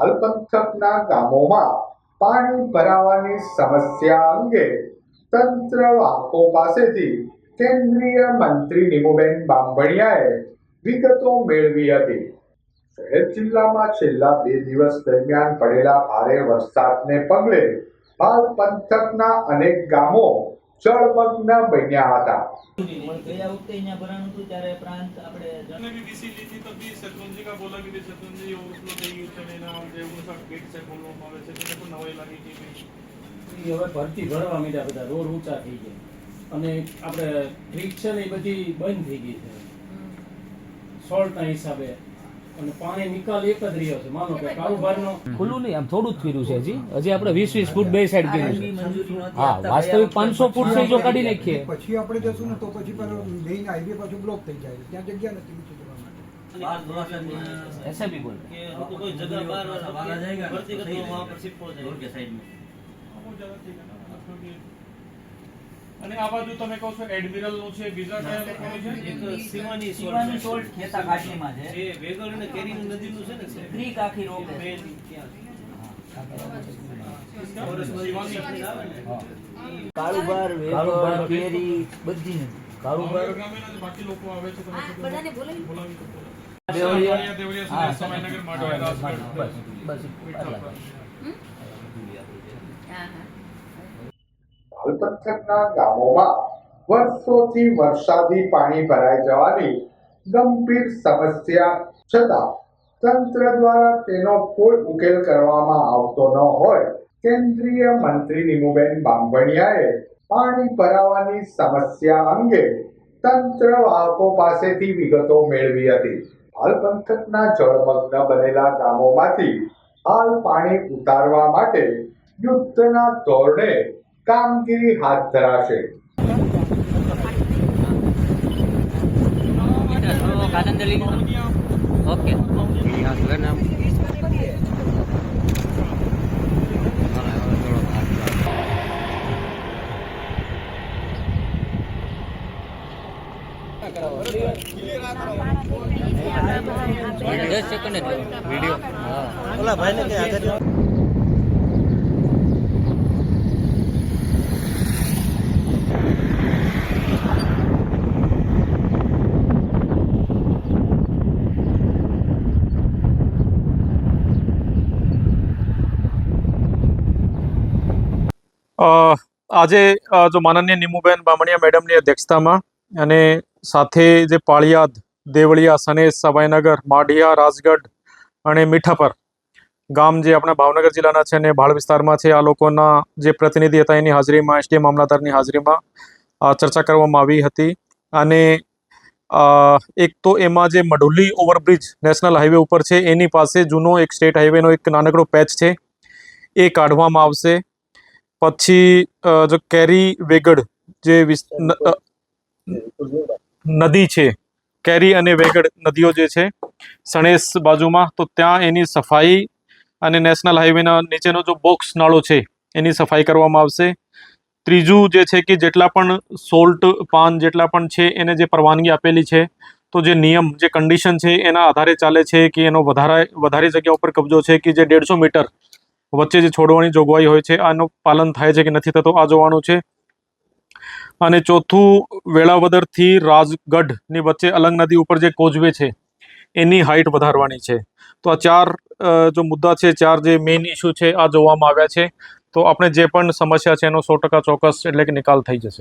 હાલ પંથકના ગામોમાં પાણી ભરાવાની સમસ્યા અંગે તંત્ર વાહકો પાસેથી કેન્દ્રીય મંત્રી નિમુબેન બાંભણિયાએ વિગતો મેળવી હતી. શહેર જિલ્લામાં છેલ્લા બે દિવસ દરમિયાન પડેલા ભારે વરસાદને પગલે હાલ પંથકના અનેક ગામો જળમગ્ન બન્યા હતા. ગયું છે હવે ભરતી ભરવા માંડ્યા બધા રોડ ઊંચા થઈ ગયા. અને આપડે ટ્રીક છે ને એ બધી બંધ થઈ ગઈ છે. સોલ્ટના હિસાબે અને પાણી નિકાલ એક જ રહ્યો છે માનો કે કારોબારનો ખુલ્લું નહીં આમ થોડું જ કર્યું છે હજી હજી આપણે વીસ વીસ ફૂટ બે સાઈડ કર્યું આરએનબી છે મંજૂરી નહોતી હા આપતા. વાસ્તવિક પાંચસો ફૂટ છે જો કાઢી નાખીએ પછી આપણે જશું ને તો પછી પેલો મેઇન હાઈવે પાછું બ્લોક થઈ જાય ત્યાં જગ્યા નથી નીચે જવા માટે बात थोड़ा सा ऐसा भी बोल कि हमको कोई जगह बार वाला जाएगा भर्ती करते हो वहाँ पर शिफ्ट हो जाएगा रोड के साइड में અને આ બાજુ તમે કહો છો એડમિરલનું છે બીજા કયા લોકોનું છે? એક શિવાની શિવાની સોલ્ટ ખેતા ઘાટીમાં છે. એ વેગળ અને કેરીની નદીનું છે ને ક્રીક આખી રોકે છે. કારોબાર કાળુબાર કાળુબાર, કેરી બધી. કાળુબાર ભાવનગર બાકી લોકો આવે છે તમે બધાને બોલાવી. બોલાવી દેવળિયા. દેવળિયા સુરેશ સમયનગર માડવા બસ બસ બસ આટલા મીઠાપર. હા હા હાલ ગામોમાં વર્ષોથી વરસાદી પાણી ભરાઈ જવાની ગંભીર સમસ્યા છતાં તંત્ર દ્વારા તેનો કોઈ ઉકેલ કરવામાં આવતો ન હોય, કેન્દ્રીય મંત્રી નિમુબેન બાંભણિયાએ પાણી ભરાવાની સમસ્યા અંગે તંત્ર વાહકો પાસેથી વિગતો મેળવી હતી. હાલ પંથકના જળમગ્ન બનેલા ગામોમાંથી હાલ પાણી ઉતારવા માટે યુદ્ધના ધોરણે કામગીરી હાથ ધરાશે ઓકે દસ સેકન્ડ વિડીયો હા અ, આજે જો માનનીય નિમુબેન બામણિયા મેડમની અધ્યક્ષતામાં અને સાથે જે પાળિયાદ, દેવળિયા સનેશ સવાઈનગર, માઢિયા, રાજગઢ અને મીઠાપર ગામ જે આપણા ભાવનગર જિલ્લાના છે અને ભાળ વિસ્તારમાં છે, આ લોકોના જે પ્રતિનિધિ હતા એની હાજરીમાં, એસડીએમ મામલતદારની હાજરીમાં ચર્ચા કરવામાં આવી હતી. અને એક તો એમાં જે મઢુલી ઓવરબ્રિજ નેશનલ હાઈવે ઉપર છે, એની પાસે જૂનો એક સ્ટેટ હાઈવેનો એક નાનકડો પેચ છે, એ કાઢવામાં આવશે. પછી જો કેરી વેગડ જે નદી છે, કેરી અને વેગડ નદીઓ જે છે, સણેસ બાજુમાં, તો ત્યાં એની સફાઈ અને નેશનલ હાઈવેના નીચેનો જો બોક્સ નાળો છે, એની સફાઈ કરવામાં આવશે. ત્રીજું જે છે કે જેટલા પણ સોલ્ટ પાન જેટલા પણ છે, એને જે પરવાનગી આપેલી છે, તો જે નિયમ, જે કન્ડિશન છે, એના આધારે ચાલે છે કે એનો વધારે વધારે જગ્યા ઉપર કબજો છે કે જે દેડસો મીટર વચ્ચે જે છોડવાની જોગવાઈ હોય છે, આનું પાલન થાય છે કે નથી થતું આ જોવાનું છે. અને ચોથું, વેળાવદરથી રાજગઢની વચ્ચે અલંગ નદી ઉપર જે કોઝવે છે, એની હાઇટ વધારવાની છે. તો આ ચાર જો મુદ્દા છે, ચાર જે મેઇન ઇસ્યુ છે, આ જોવામાં આવ્યા છે. તો આપણે જે પણ સમસ્યા છે, એનો સો ચોક્કસ એટલે કે નિકાલ થઈ જશે.